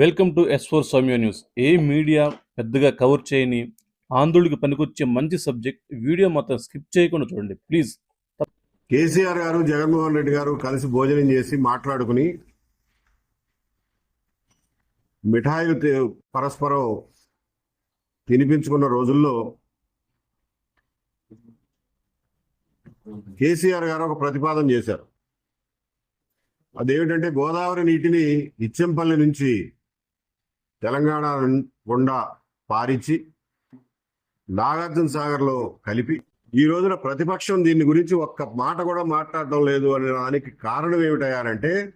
Welcome to S four Soumya news. A media పెద్దగా cover చేయని ఆంధ్రుడికి పనికొచ్చే మంచి సబ్జెక్ట్ వీడియో మొత్తం స్కిప్ చేయకుండా చూడండి. ప్లీజ్. కేసీఆర్ గారు జగన్మోహన్ రెడ్డి గారు కలిసి భోజనం చేసి మాట్లాడుకుని మిఠాయిలు పరస్పరం తినిపించుకున్న రోజుల్లో కేసీఆర్ గారు ఒక ప్రతిపాదన చేశారు. అదేమిటంటే గోదావరి నీటిని ఇచ్చెంపల్లి నుంచి తెలంగాణ గుండా పారించి నాగార్జున సాగర్లో కలిపి ఈ రోజున ప్రతిపక్షం దీని గురించి ఒక్క మాట కూడా మాట్లాడటం లేదు అనే దానికి కారణం ఏమిటయ్యారంటే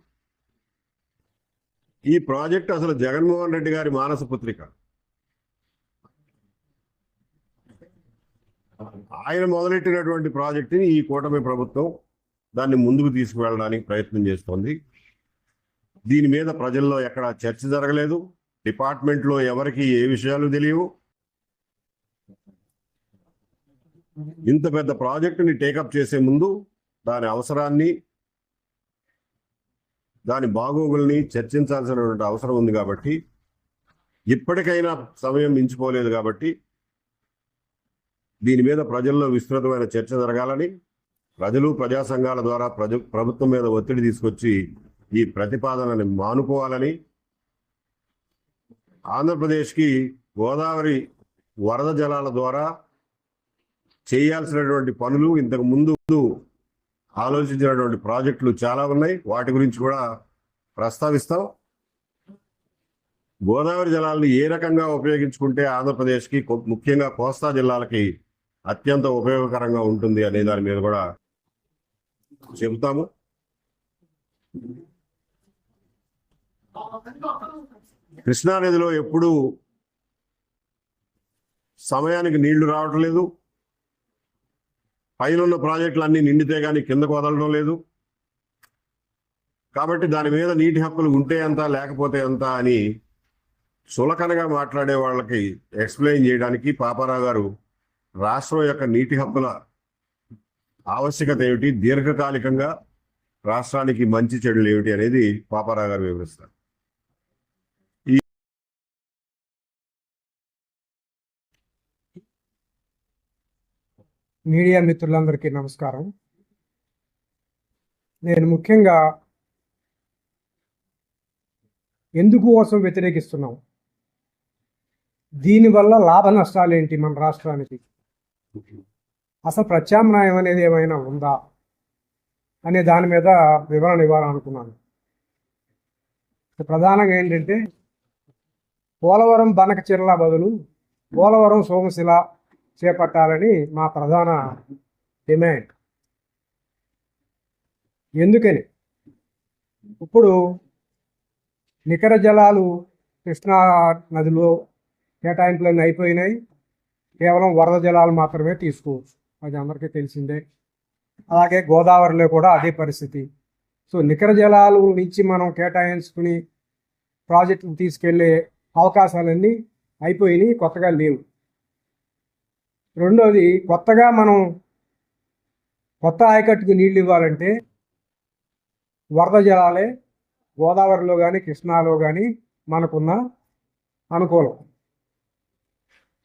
ఈ ప్రాజెక్ట్ అసలు జగన్మోహన్ రెడ్డి గారి మానస పుత్రిక. ఆయన మొదలెట్టినటువంటి ప్రాజెక్టుని ఈ కూటమి ప్రభుత్వం దాన్ని ముందుకు తీసుకువెళ్ళడానికి ప్రయత్నం చేస్తోంది. దీని మీద ప్రజల్లో ఎక్కడ చర్చ జరగలేదు. డిపార్ట్మెంట్లో ఎవరికి ఏ విషయాలు తెలియవు? ఇంత పెద్ద ప్రాజెక్టుని టేకప్ చేసే ముందు దాని అవసరాన్ని దాని బాగోగుల్ని చర్చించాల్సినటువంటి అవసరం ఉంది కాబట్టి ఇప్పటికైనా సమయం మించిపోలేదు కాబట్టి దీని మీద ప్రజల్లో విస్తృతమైన చర్చ జరగాలని ప్రజలు ప్రజా సంఘాల ద్వారా ప్రజ ప్రభుత్వం మీద ఒత్తిడి తీసుకొచ్చి ఈ ప్రతిపాదనని మానుకోవాలని ఆంధ్రప్రదేశ్కి గోదావరి వరద జలాల ద్వారా చేయాల్సినటువంటి పనులు ఇంతకు ముందు ఆలోచించినటువంటి ప్రాజెక్టులు చాలా ఉన్నాయి. వాటి గురించి కూడా ప్రస్తావిస్తాం. గోదావరి జలాలను ఏ రకంగా ఉపయోగించుకుంటే ఆంధ్రప్రదేశ్కి ముఖ్యంగా కోస్తా జిల్లాలకి అత్యంత ఉపయోగకరంగా ఉంటుంది అనే దాని మీద కూడా చెబుతాము. కృష్ణానదిలో ఎప్పుడు సమయానికి నీళ్ళు రావటం లేదు. పైన ఉన్న ప్రాజెక్టులు అన్నీ నిండితే కానీ కిందకు వదలడం లేదు. కాబట్టి దాని మీద నీటి హక్కులు ఉంటే ఎంత లేకపోతే ఎంత అని సులకనగా మాట్లాడే వాళ్ళకి ఎక్స్ప్లెయిన్ చేయడానికి పాపారావు గారు రాష్ట్రం యొక్క నీటి హక్కుల ఆవశ్యకత ఏమిటి? దీర్ఘకాలికంగా రాష్ట్రానికి మంచి చెడులు ఏమిటి అనేది పాపారావు గారు వివరిస్తారు. మీడియా మిత్రులందరికీ నమస్కారం. నేను ముఖ్యంగా ఎందుకు కోసం వ్యతిరేకిస్తున్నాం? దీనివల్ల లాభ నష్టాలు ఏంటి మన రాష్ట్రానికి? అసలు ప్రత్యామ్నాయం అనేది ఏమైనా ఉందా? అనే దాని మీద వివరణ ఇవ్వాలనుకున్నాను. ప్రధానంగా ఏంటంటే పోలవరం బనక చిరల బదులు పోలవరం సోమశిల చేపట్టాలని మా ప్రధాన డిమాండ్. ఎందుకని? ఇప్పుడు నికర జలాలు కృష్ణా నదిలో కేటాయింపులన్నీ అయిపోయినాయి. కేవలం వరద జలాలు మాత్రమే తీసుకోవచ్చు. అది అందరికీ తెలిసిందే. అలాగే గోదావరిలో కూడా అదే పరిస్థితి. సో నికర జలాలు నుంచి మనం కేటాయించుకుని ప్రాజెక్టులు తీసుకెళ్ళే అవకాశాలన్నీ అయిపోయినాయి కొత్తగా లేవు. రెండోది కొత్తగా మనం కొత్త ఆయకట్టుకు నీళ్ళు ఇవ్వాలంటే వరద జలాలే గోదావరిలో కానీ కృష్ణాలో కానీ మనకున్న అనుకూలం.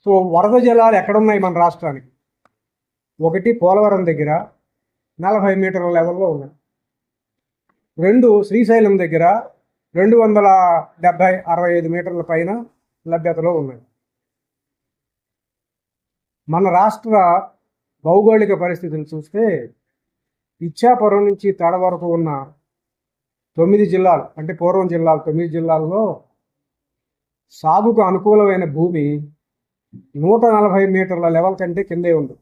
సో వరద జలాలు ఎక్కడున్నాయి మన రాష్ట్రానికి? ఒకటి పోలవరం దగ్గర నలభై మీటర్ల లెవెల్లో ఉన్నాయి. రెండు శ్రీశైలం దగ్గర రెండు వందల డెబ్భై అరవై ఐదు మీటర్ల పైన లభ్యతలో ఉన్నాయి. మన రాష్ట్ర భౌగోళిక పరిస్థితిని చూస్తే ఇచ్చాపురం నుంచి తడ వరకు ఉన్న తొమ్మిది జిల్లాలు అంటే పూర్వం జిల్లాలు తొమ్మిది జిల్లాల్లో సాగుకు అనుకూలమైన భూమి నూట నలభై మీటర్ల లెవెల్ కంటే కిందే ఉంది.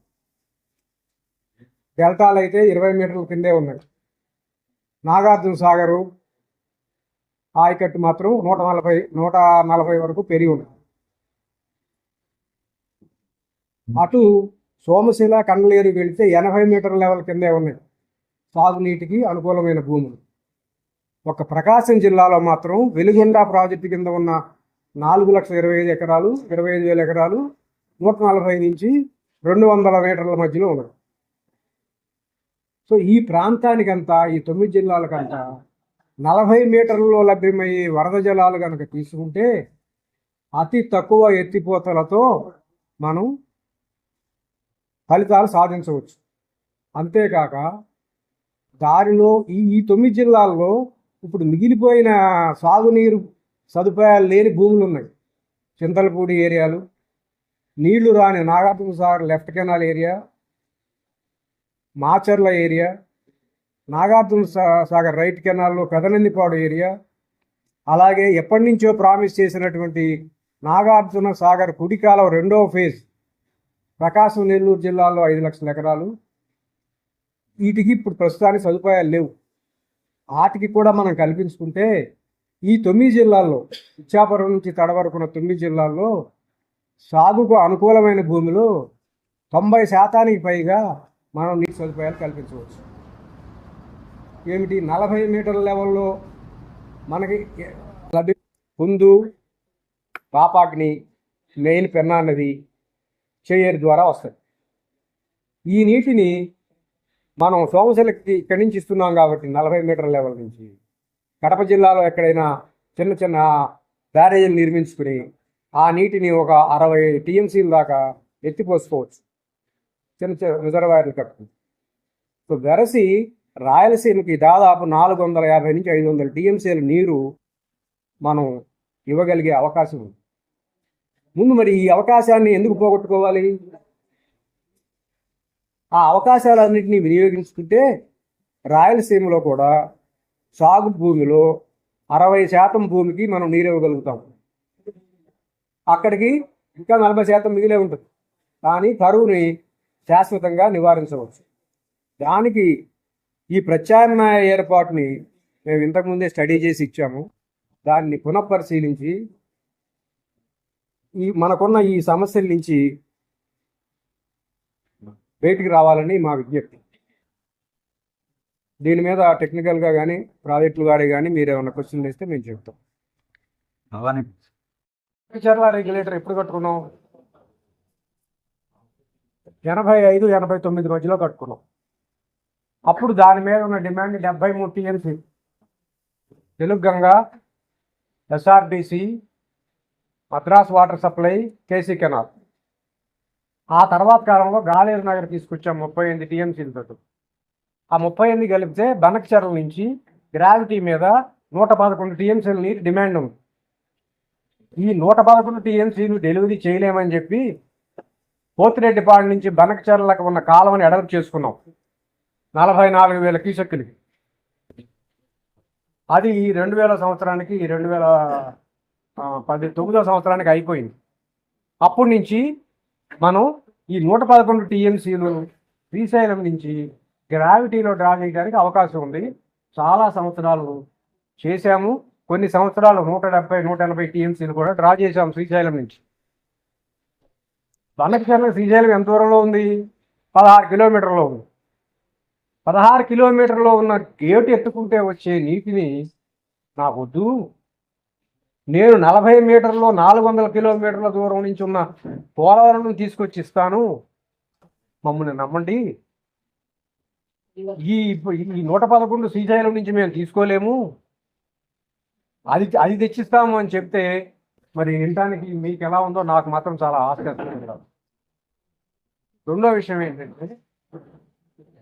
డెల్టాలు అయితే ఇరవై మీటర్ల కిందే ఉన్నాయి. నాగార్జున సాగరు ఆయకట్టు మాత్రం నూట నలభై నూట నలభై వరకు పెరిగి ఉంది. అటు సోమశిల కండలేరు వెళితే ఎనభై మీటర్ లెవెల్ కిందే ఉన్నాయి. సాగునీటికి అనుకూలమైన భూములు. ఒక ప్రకాశం జిల్లాలో మాత్రం వెలుగొండ ప్రాజెక్టు కింద ఉన్న నాలుగు లక్షల ఇరవై ఐదు ఎకరాలు ఇరవై ఐదు వేల ఎకరాలు నూట నలభై నుంచి రెండు వందల మీటర్ల మధ్యలో ఉన్నాయి. సో ఈ ప్రాంతానికంతా ఈ తొమ్మిది జిల్లాలకంతా నలభై మీటర్లలో లభ్యమయ్యే వరద జలాలు కనుక తీసుకుంటే అతి తక్కువ ఎత్తిపోతలతో మనం ఫలితాలు సాధించవచ్చు. అంతేకాక దారిలో ఈ ఈ తొమ్మిది జిల్లాల్లో ఇప్పుడు మిగిలిపోయిన సాగునీరు సదుపాయాలు లేని భూములు ఉన్నాయి. చింతలపూడి ఏరియాలు నీళ్ళు రాని Nagarjuna Sagar left canal area Macherla area Nagarjuna సా- సాగర్ రైట్ కెనాల్లో పెదనందిపాడు ఏరియా అలాగే ఎప్పటి నుంచో ప్రామిస్ చేసినటువంటి నాగార్జున సాగర్ కుడికాలం రెండవ ఫేజ్ ప్రకాశం నెల్లూరు జిల్లాలో ఐదు లక్షల ఎకరాలు. వీటికి ఇప్పుడు ప్రస్తుతానికి సదుపాయాలు లేవు. వాటికి కూడా మనం కల్పించుకుంటే ఈ తొమ్మిది జిల్లాల్లో ఇచ్చాపురం నుంచి తడవరకున్న తొమ్మిది జిల్లాల్లో సాగుకు అనుకూలమైన భూమిలో తొంభై శాతానికి పైగా మనం నీటి సదుపాయాలు కల్పించవచ్చు. ఏమిటి? నలభై మీటర్ల లెవెల్లో మనకి లభ్య కుందు పాపాగ్ని మెయిన్ పెన్నా నది చేయరు ద్వారా వస్తుంది ఈ నీటిని మనం సోమశిలకి ఇక్కడి నుంచి ఇస్తున్నాం కాబట్టి నలభై మీటర్ల లెవెల్ నుంచి కడప జిల్లాలో ఎక్కడైనా చిన్న చిన్న బ్యారేజీలు నిర్మించుకుని ఆ నీటిని ఒక అరవై టీఎంసీల దాకా ఎత్తిపోసుకోవచ్చు. చిన్న చిన్న రిజర్వాయర్లు కట్టుకుని. సో వెరసి రాయలసీమకి దాదాపు నాలుగు వందల యాభై నుంచి ఐదు వందల టీఎంసీల నీరు మనం ఇవ్వగలిగే అవకాశం ఉంది. ముందు మరి ఈ అవకాశాన్ని ఎందుకు పోగొట్టుకోవాలి? ఆ అవకాశాలన్నింటినీ వినియోగించుకుంటే రాయలసీమలో కూడా సాగు భూమిలో అరవై శాతం భూమికి మనం నీరివ్వగలుగుతాం. అక్కడికి ఇంకా నలభై శాతం మిగిలే ఉంటుంది. కానీ కరువుని శాశ్వతంగా నివారించవచ్చు. దానికి ఈ ప్రత్యామ్నాయ ఏర్పాటుని మేము ఇంతకుముందే స్టడీ చేసి ఇచ్చాము. దాన్ని పునఃపరిశీలించి ఈ మనకున్న ఈ సమస్యల నుంచి బయటికి రావాలని మా విజ్ఞప్తి. దీని మీద టెక్నికల్గా కానీ ప్రాజెక్టులు గారి కానీ మీరు ఏమైనా క్వశ్చన్లు ఇస్తే మేము చెప్తాం. భవానీ. చర్ల రెగ్యులేటర్ ఎప్పుడు కట్టుకున్నాం? ఎనభై ఐదు ఎనభై తొమ్మిది మధ్యలో కట్టుకున్నాం. అప్పుడు దాని మీద ఉన్న డిమాండ్ డెబ్బై మూడు TMC. Telugu Ganga SRDC Madras water supply KC canal. ఆ తర్వాత కాలంలో గాలేరు నగర్ తీసుకొచ్చాం ముప్పై ఎనిమిది టీఎంసీలతో ఆ ముప్పై ఎనిమిది కలిపితే బనక్చర్ల నుంచి గ్రావిటీ మీద నూట పదకొండు టీఎంసీల నీటి డిమాండ్ ఉంది. ఈ నూట పదకొండు టీఎంసీలు డెలివరీ చేయలేమని చెప్పి పోతిరెడ్డిపాడు నుంచి బనకచర్లకు ఉన్న కాలువని ఎడలు చేసుకున్నాం. నలభై నాలుగు వేల క్యూసెక్కులకి. అది రెండు వేల సంవత్సరానికి రెండు వేల పది తొమ్మిదో సంవత్సరానికి అయిపోయింది. అప్పటి నుంచి మనం ఈ నూట పదకొండు టీఎంసీలు శ్రీశైలం నుంచి గ్రావిటీలో డ్రా చేయడానికి అవకాశం ఉంది. చాలా సంవత్సరాలు చేశాము. కొన్ని సంవత్సరాలు నూట డెబ్బై నూట ఎనభై టీఎంసీలు కూడా డ్రా చేశాము శ్రీశైలం నుంచి. బనకచర్ల శ్రీశైలం ఎంత దూరంలో ఉంది? పదహారు కిలోమీటర్లో ఉంది. పదహారు కిలోమీటర్లో ఉన్న గేటు ఎత్తుకుంటే వచ్చే నీటిని నాకు వద్దు నేను నలభై మీటర్లో నాలుగు వందల కిలోమీటర్ల దూరం నుంచి ఉన్న పోలవరం తీసుకొచ్చి ఇస్తాను. మమ్మల్ని నమ్మండి. ఈ ఈ నూట పదకొండు శ్రీశైలం నుంచి మేము తీసుకోలేము. అది అది తెచ్చిస్తాము అని చెప్తే మరి వినటానికి మీకు ఎలా ఉందో నాకు మాత్రం చాలా ఆసక్తిగా రెండో విషయం ఏంటంటే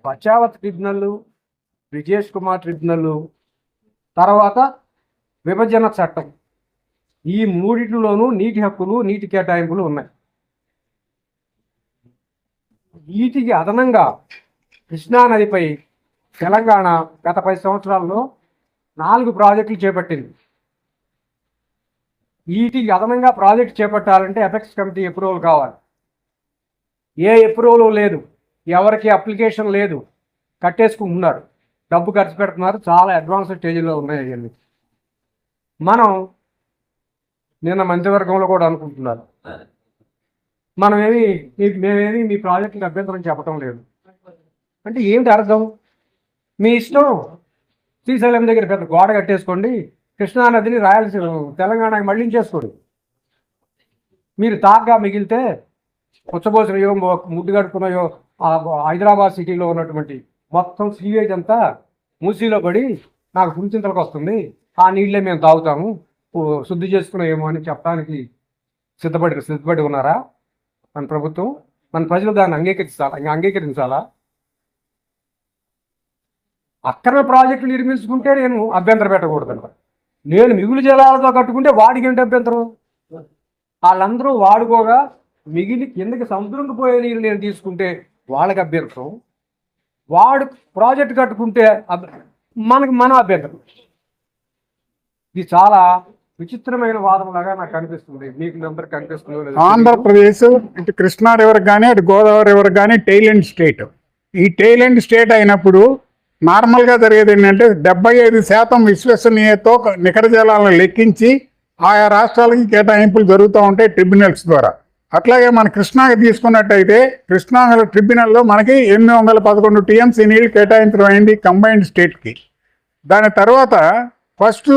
బచావత్ ట్రిబ్యునల్ బ్రిజేష్ కుమార్ ట్రిబ్యునల్ తర్వాత విభజన చట్టం. ఈ మూడింటిలోనూ నీటి హక్కులు నీటి కేటాయింపులు ఉన్నాయి. వీటికి అదనంగా కృష్ణానదిపై తెలంగాణ గత పది సంవత్సరాల్లో నాలుగు ప్రాజెక్టులు చేపట్టింది. వీటికి అదనంగా ప్రాజెక్ట్ చేపట్టాలంటే ఎఫెక్ట్స్ కమిటీ అప్రూవల్ కావాలి. ఏ అప్రూవల్ లేదు. ఎవరికి అప్లికేషన్ లేదు. కట్టేసుకుంటున్నారు. డబ్బు ఖర్చు పెడుతున్నారు. చాలా అడ్వాన్స్ స్టేజ్లో ఉన్నాయి అవన్నీ మనం నిన్న మంత్రివర్గంలో కూడా అనుకుంటున్నారు. మనమేమి మీ- మేమేమి మీ ప్రాజెక్టుకి అభ్యంతరం చెప్పటం లేదు. అంటే ఏమిటి అర్థం? మీ ఇష్టం. శ్రీశైలం దగ్గర పెద్ద గోడ కట్టేసుకోండి. కృష్ణానదిని రాయలసీమ తెలంగాణకి మళ్ళించేసుకోండి మీరు తాగ్గా మిగిలితే పుచ్చబోసినయో ముడ్డు కట్టుకున్నాయో హైదరాబాద్ సిటీలో ఉన్నటువంటి మొత్తం సీవేజ్ అంతా మూసీలో పడి నాకు పులిచింతలకు వస్తుంది. ఆ నీళ్ళే మేము తాగుతాము. శుద్ధి చేసుకున్నామేమో అని చెప్పడానికి సిద్ధపడి సిద్ధపడి ఉన్నారా? మన ప్రభుత్వం? మన ప్రజలు దాన్ని అంగీకరించాలా ఇంకా అంగీకరించాలా? అక్రమ ప్రాజెక్టులు నిర్మించుకుంటే నేను అభ్యంతరం పెట్టకూడదు నేను మిగులు జలాలతో కట్టుకుంటే వాడికి ఏంటి అభ్యంతరం? వాళ్ళందరూ వాడుకోగా మిగిలి కిందకి సముద్రంకి పోయే నీళ్ళు నేను తీసుకుంటే వాళ్ళకి అభ్యంతరం. వాడు ప్రాజెక్ట్ కట్టుకుంటే మనకి మన అభ్యంతరం. ఇది చాలా విచిత్రమైన వాదనలాగా నాకు కనిపిస్తుంది మీకు అందరికి ఆంధ్రప్రదేశ్ ఇటు కృష్ణా రివర్ కానీ అటు గోదావరి రివర్ కానీ టైలెండ్ స్టేట్. ఈ టైలెండ్ స్టేట్ అయినప్పుడు నార్మల్గా జరిగేది ఏంటంటే డెబ్బై ఐదు శాతం విశ్వసనీయతో నికర జలాలను లెక్కించి ఆయా రాష్ట్రాలకి కేటాయింపులు జరుగుతూ ఉంటాయి ట్రిబ్యునల్స్ ద్వారా. అట్లాగే మన కృష్ణాకి తీసుకున్నట్టయితే కృష్ణా ట్రిబ్యునల్లో మనకి ఎనిమిది వందల పదకొండు టీఎంసీ నీళ్ళు కేటాయించడం అయింది కంబైన్డ్ స్టేట్కి. దాని తర్వాత ఫస్ట్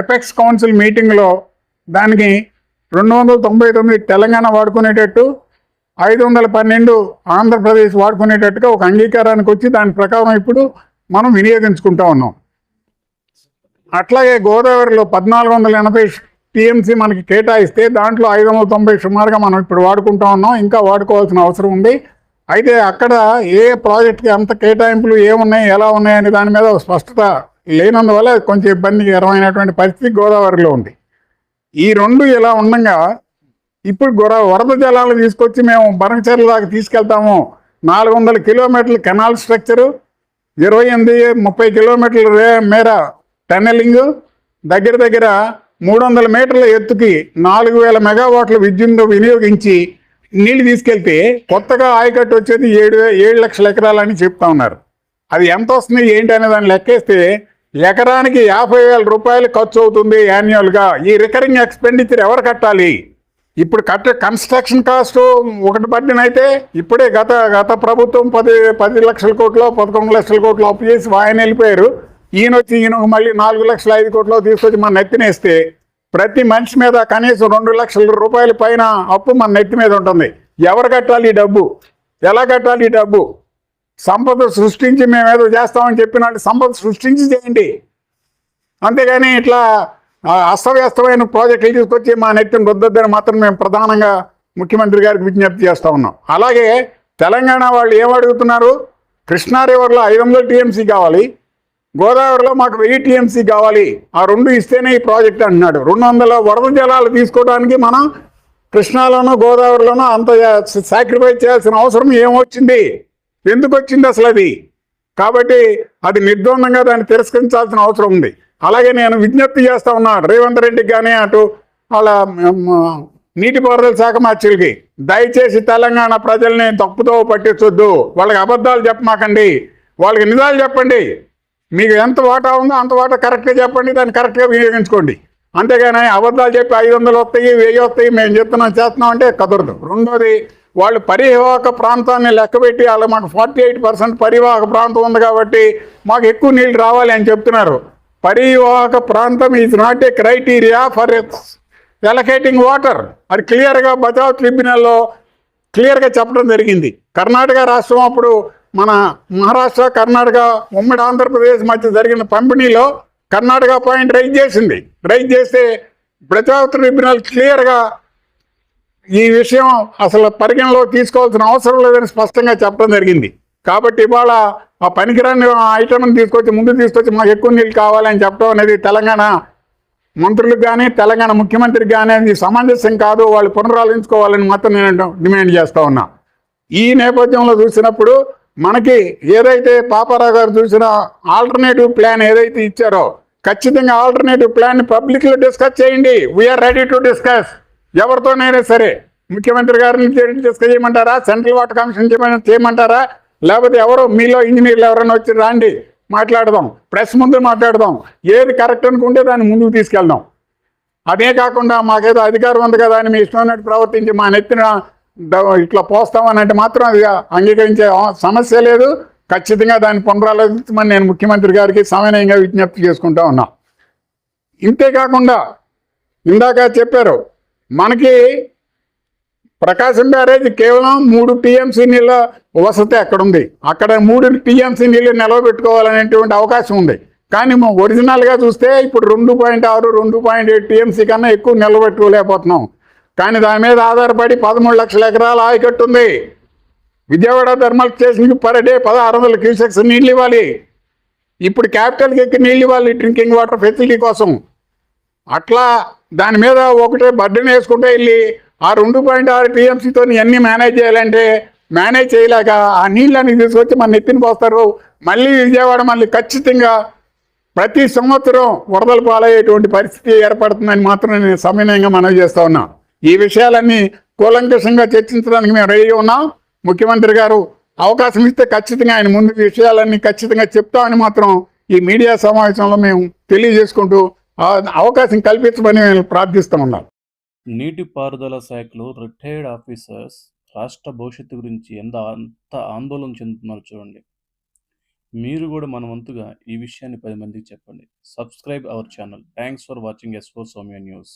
ఎపెక్స్ కౌన్సిల్ మీటింగ్లో దానికి రెండు వందల తొంభై తొమ్మిది తెలంగాణ వాడుకునేటట్టు ఐదు వందల పన్నెండు ఆంధ్రప్రదేశ్ వాడుకునేటట్టుగా ఒక అంగీకారానికి వచ్చి దాని ప్రకారం ఇప్పుడు మనం వినియోగించుకుంటా ఉన్నాం. అట్లాగే గోదావరిలో పద్నాలుగు వందల ఎనభై టీఎంసీ మనకి కేటాయిస్తే దాంట్లో ఐదు వందల తొంభై సుమారుగా మనం ఇప్పుడు వాడుకుంటా ఉన్నాం ఇంకా వాడుకోవాల్సిన అవసరం ఉంది. అయితే అక్కడ ఏ ప్రాజెక్ట్కి ఎంత కేటాయింపులు ఏమున్నాయి ఎలా ఉన్నాయి అనే దాని మీద స్పష్టత లేనందువల్ల కొంచెం ఇబ్బందికరమైనటువంటి పరిస్థితి గోదావరిలో ఉంది. ఈ రెండు ఇలా ఉండగా ఇప్పుడు గొర వరద జలాలు తీసుకొచ్చి మేము బనకచెర్ల దాకా తీసుకెళ్తాము. నాలుగు వందల కిలోమీటర్ల కెనాల్ స్ట్రక్చరు ఇరవై ఎనిమిది ముప్పై కిలోమీటర్ల రే మేర టన్నెలింగ్ దగ్గర దగ్గర మూడు వందల మీటర్ల ఎత్తుకి నాలుగు వేల మెగావాట్ల విద్యుత్ వినియోగించి నీళ్ళు తీసుకెళ్తే కొత్తగా ఆయకట్టు వచ్చేది ఏడు ఏడు లక్షల ఎకరాలని చెప్తా ఉన్నారు. అది ఎంత వస్తుంది ఏంటి అనే దాన్ని లెక్కేస్తే ఎకరానికి యాభై వేల రూపాయలు ఖర్చు అవుతుంది యాన్యువల్గా. ఈ రికరింగ్ ఎక్స్పెండిచర్ ఎవరు కట్టాలి? ఇప్పుడు కట్ట కన్స్ట్రక్షన్ కాస్ట్ ఒకటి పట్టినైతే ఇప్పుడే గత గత ప్రభుత్వం పది పది లక్షల కోట్లు పదకొండు లక్షల కోట్లు అప్పు చేసి ఆయన వెళ్ళిపోయారు. ఈయన వచ్చి ఈయన మళ్ళీ నాలుగు లక్షల ఐదు కోట్లు తీసుకొచ్చి మన నెత్తినేస్తే ప్రతి మనిషి మీద కనీసం రెండు లక్షల రూపాయల పైన అప్పు మన నెత్తి మీద ఉంటుంది. ఎవరు కట్టాలి ఈ డబ్బు? ఎలా కట్టాలి ఈ డబ్బు? సంపద సృష్టించి మేము ఏదో చేస్తామని చెప్పినట్టు సంపద సృష్టించి చేయండి. అంతేగాని ఇట్లా అస్తవ్యస్తమైన ప్రాజెక్టులు తీసుకొచ్చి మా నెత్తిని రుద్దద్దని మాత్రం మేము ప్రధానంగా ముఖ్యమంత్రి గారికి విజ్ఞప్తి చేస్తూ ఉన్నాం. అలాగే తెలంగాణ వాళ్ళు ఏం అడుగుతున్నారు? కృష్ణా రివర్లో ఐదు వందల టీఎంసీ కావాలి. గోదావరిలో మాకు వెయ్యి టీఎంసీ కావాలి. ఆ రెండు ఇస్తేనే ఈ ప్రాజెక్ట్ అంటున్నాడు. రెండు వందల వరద జలాలు తీసుకోవడానికి మనం కృష్ణాలోనూ గోదావరిలోనూ అంత సాక్రిఫైస్ చేయాల్సిన అవసరం ఏమొచ్చింది? ఎందుకు వచ్చింది అసలు అది? కాబట్టి అది నిర్ద్వందంగా దాన్ని తిరస్కరించాల్సిన అవసరం ఉంది. అలాగే నేను విజ్ఞప్తి చేస్తా ఉన్నా రేవంత్ రెడ్డికి కానీ అటు వాళ్ళ నీటిపారుదల శాఖ మార్చులకి దయచేసి తెలంగాణ ప్రజల్ని తప్పుతో పట్టించొద్దు. వాళ్ళకి అబద్ధాలు చెప్పమాకండి. వాళ్ళకి నిజాలు చెప్పండి. మీకు ఎంత వాటా ఉందో అంత వాటా కరెక్ట్గా చెప్పండి. దాన్ని కరెక్ట్గా వినియోగించుకోండి. అంతేగాని అబద్ధాలు చెప్పి ఐదు వందలు వస్తాయి వెయ్యి వస్తాయి మేము చెప్తున్నాం చేస్తున్నాం అంటే కదరదు. రెండోది వాళ్ళు పరివాహక ప్రాంతాన్ని లెక్కబెట్టి వాళ్ళు మాకు ఫార్టీ ఎయిట్ పర్సెంట్ పరివాహక ప్రాంతం ఉంది కాబట్టి మాకు ఎక్కువ నీళ్ళు రావాలి అని చెప్తున్నారు. పరివాహక ప్రాంతం is not a criteria for allocating water అది క్లియర్గా బచావ్ ట్రిబ్యునల్లో క్లియర్గా చెప్పడం జరిగింది. కర్ణాటక రాష్ట్రం అప్పుడు మన మహారాష్ట్ర కర్ణాటక ఉమ్మడి ఆంధ్రప్రదేశ్ మధ్య జరిగిన పంపిణీలో కర్ణాటక పాయింట్ రైజ్ చేసింది. రైజ్ చేస్తే బచావ్ ట్రిబ్యునల్ క్లియర్గా ఈ విషయం అసలు పరిగణలో తీసుకోవాల్సిన అవసరం లేదని స్పష్టంగా చెప్పడం జరిగింది. కాబట్టి ఇవాళ ఆ పనికిరాని ఐటమ్ని తీసుకొచ్చి ముందు తీసుకొచ్చి మాకు ఎక్కువ నీళ్ళు కావాలని చెప్పడం అనేది తెలంగాణ మంత్రులకు కానీ తెలంగాణ ముఖ్యమంత్రికి కానీ అది సమంజసం కాదు. వాళ్ళు పునరాలోచించుకోవాలని మాత్రం నేను డిమాండ్ చేస్తూ ఉన్నా. ఈ నేపథ్యంలో చూసినప్పుడు మనకి ఏదైతే పాపారావు గారు చూసిన ఆల్టర్నేటివ్ ప్లాన్ ఏదైతే ఇచ్చారో ఖచ్చితంగా ఆల్టర్నేటివ్ ప్లాన్ పబ్లిక్లో డిస్కస్ చేయండి. We are ready to discuss ఎవరితోనైనా సరే ముఖ్యమంత్రి గారిని డిస్కస్ చేయమంటారా? సెంట్రల్ వాటర్ కమిషన్ చేయమని చేయమంటారా? లేకపోతే ఎవరో మీలో ఇంజనీర్లు ఎవరైనా వచ్చి రాండి మాట్లాడదాం. ప్రెస్ ముందు మాట్లాడదాం. ఏది కరెక్ట్ అనుకుంటే దాన్ని ముందుకు తీసుకెళ్దాం. అదే కాకుండా మాకేదో అధికారం ఉంది కదా అని మీ ఇష్టం ప్రవర్తించి మా నెత్తిన ఇట్లా పోస్తామని అంటే మాత్రం అది అంగీకరించే సమస్య లేదు. ఖచ్చితంగా దాన్ని పునరాలోచించమని నేను ముఖ్యమంత్రి గారికి సమన్వయంగా విజ్ఞప్తి చేసుకుంటా ఉన్నా. ఇంతేకాకుండా ఇందాక చెప్పారు మనకి ప్రకాశం బ్యారేజ్ కేవలం మూడు టీఎంసీ నీళ్ళ వసతి అక్కడ ఉంది. అక్కడ మూడు టీఎంసీ నీళ్ళు నిలవబెట్టుకోవాలనేటువంటి అవకాశం ఉంది. కానీ ఒరిజినల్గా చూస్తే ఇప్పుడు రెండు పాయింట్ ఆరు రెండు పాయింట్ ఎయిట్ టీఎంసీ కన్నా ఎక్కువ నిలబెట్టుకోలేకపోతున్నాం కానీ దాని మీద ఆధారపడి పదమూడు లక్షల ఎకరాల ఆయకట్టు ఉంది. విజయవాడ థర్మల్ స్టేషన్కి పర్ డే పదహారు వందల క్యూసెక్స్ నీళ్ళు ఇవ్వాలి. ఇప్పుడు క్యాపిటల్కి ఎక్కి నీళ్ళు ఇవ్వాలి డ్రింకింగ్ వాటర్ ఫెసిలిటీ కోసం. అట్లా దాని మీద ఒకటే బర్డెన్ వేసుకుంటే వెళ్ళి ఆ రెండు పాయింట్ ఆరు టీఎంసీతో అన్ని మేనేజ్ చేయాలంటే మేనేజ్ చేయలేక ఆ నీళ్ళని తీసుకొచ్చి మన నెత్తిని పోస్తారు. మళ్ళీ విజయవాడ మళ్ళీ ఖచ్చితంగా ప్రతి సంవత్సరం వరదలు పాలయ్యేటువంటి పరిస్థితి ఏర్పడుతుందని మాత్రం నేను సమన్వయంగా మనవి చేస్తా ఉన్నా. ఈ విషయాలన్నీ కూలంకషంగా చర్చించడానికి మేము రెడీ ఉన్నాం. ముఖ్యమంత్రి గారు అవకాశం ఇస్తే ఖచ్చితంగా ఆయన ముందు విషయాలన్నీ ఖచ్చితంగా చెప్తామని మాత్రం ఈ మీడియా సమావేశంలో మేము తెలియజేసుకుంటూ అవకాశం కల్పించమని మేము ప్రార్థిస్తూ ఉన్నాం నీటిపారుదల శాఖలో రిటైర్డ్ ఆఫీసర్స్ రాష్ట్ర భవిష్యత్తు గురించి ఎంత అంత ఆందోళన చెందుతున్నారు చూడండి. మీరు కూడా మన వంతుగా ఈ విషయాన్ని పది మందికి చెప్పండి. Subscribe our channel thanks for watching S four Soumya news